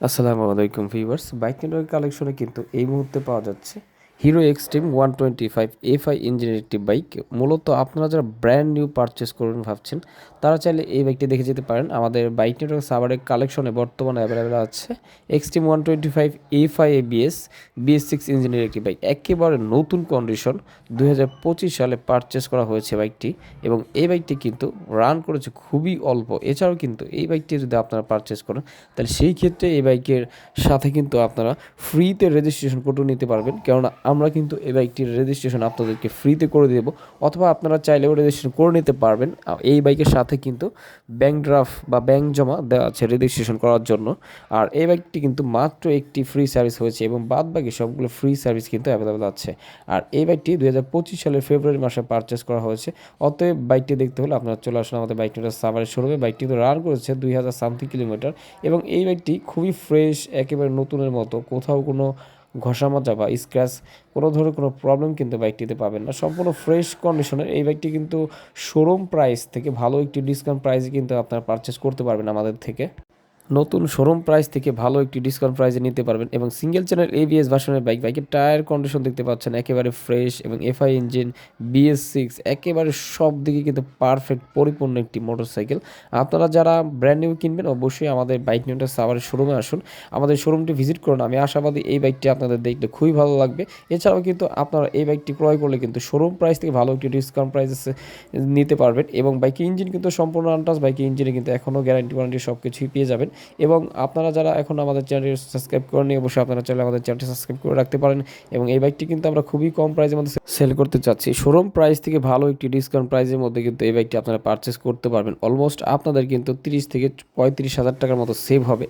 আসসালামু আলাইকুম fevers bike network কালেকশনে কিন্তু এই মুহূর্তে পাওয়া যাচ্ছে Hero Xtreme one twenty five F I ইঞ্জিনের একটি বাইক মূলত আপনারা যারা ব্র্যান্ড নিউ পারচেস করবেন ভাবছেন, তারা চাইলে এই বাইকটি দেখে যেতে পারেন। আমাদের বাইক নেটওয়ার্ক সাভারের কালেকশনে বর্তমানে অ্যাভেলেবেল আছে। Xtreme one twenty five F I A B S B S six ইঞ্জিনের একটি বাইক একেবারে নতুন কন্ডিশন দুই হাজার পঁচিশ সালে পারচেস করা হয়েছে বাইকটি এবং এই বাইকটি কিন্তু রান করেছে খুবই অল্প। এছাড়াও কিন্তু এই বাইকটি যদি আপনারা পারচেস করেন, তাহলে সেই ক্ষেত্রে এই বাইকের সাথে কিন্তু আপনারা ফ্রিতে রেজিস্ট্রেশন করে নিতে পারবেন। কেননা আমরা কিন্তু এই বাইকটির রেজিস্ট্রেশন আপনাদেরকে ফ্রিতে করে দেবো, অথবা আপনারা চাইলেও রেজিস্ট্রেশন করে নিতে পারবেন। এই বাইকের সাথে কিন্তু ব্যাংক ড্রাফট বা ব্যাংক জমা দেওয়া আছে রেজিস্ট্রেশন করার জন্য। আর এই বাইকটি কিন্তু মাত্র একটি ফ্রি সার্ভিস হয়েছে এবং বাদ বাকি সবগুলো ফ্রি সার্ভিস কিন্তু অ্যাভেলেবেল আছে। আর এই বাইকটি দুই হাজার পঁচিশ সালের ফেব্রুয়ারি মাসে পারচেস করা হয়েছে। অতএব বাইকটি দেখতে হলে আপনারা চলে আসুন আমাদের বাইকটি সাভারের শোরুমে বাইকটি কিন্তু রান করেছে দুই হাজার সামথিং কিলোমিটার এবং এই বাইকটি খুবই ফ্রেশ একেবারে নতুনের মতো। কোথাও কোনো ঘষা মাজা বা স্ক্র্যাচ কোনো ধরনের কোনো প্রবলেম কিন্তু বাইকটিতে পাবেন না। সম্পূর্ণ ফ্রেশ কন্ডিশনের এই বাইকটি কিন্তু শোরুম প্রাইস থেকে ভালো একটি ডিসকাউন্ট প্রাইসে কিন্তু আপনারা পারচেস করতে পারবেন আমাদের থেকে। নতুন শোরুম প্রাইস থেকে ভালো একটি ডিসকাউন্ট প্রাইসে নিতে পারবেন এবং single channel A B S ভার্সনের বাইক বাইকের টায়ার কন্ডিশন দেখতে পাচ্ছেন, একেবারে ফ্রেশ এবং এফআই ইঞ্জিন বিএস সিক্স একেবারে সব দিকে কিন্তু পারফেক্ট পরিপূর্ণ একটি মোটরসাইকেল আপনারা যারা ব্র্যান্ড নিউ কিনবেন, অবশ্যই আমাদের বাইক নিউটা সাভারের শোরুমে আসুন। আমাদের শোরুমটি ভিজিট করুন, আমি আশাবাদী এই বাইকটি আপনাদের দেখলে খুবই ভালো লাগবে। এছাড়াও কিন্তু আপনারা এই বাইকটি ক্রয় করলে কিন্তু শোরুম প্রাইস থেকে ভালো একটি ডিসকাউন্ট প্রাইসে নিতে পারবেন এবং বাইকের ইঞ্জিন কিন্তু সম্পূর্ণ আনটাস বাইকের ইঞ্জিনে কিন্তু এখনও গ্যারান্টি ওয়ারেন্টি সব কিছুই পেয়ে যাবেন। এবং আপনারা যারা এখন আমাদের চ্যানেলটি সাবস্ক্রাইব করেনি অবশ্যই আপনারা চাইলে আমাদের চ্যানেলটি সাবস্ক্রাইব করে রাখতে পারেন এবং এই বাইকটি কিন্তু আমরা খুবই কম প্রাইসের মধ্যে সেল করতে চাচ্ছি। শোরুম প্রাইস থেকে ভালো একটি ডিসকাউন্ট প্রাইসের মধ্যে কিন্তু এই বাইকটি আপনারা পারচেস করতে পারবেন। অলমোস্ট আপনাদের কিন্তু তিরিশ থেকে পঁয়ত্রিশ হাজার টাকার মতো সেভ হবে।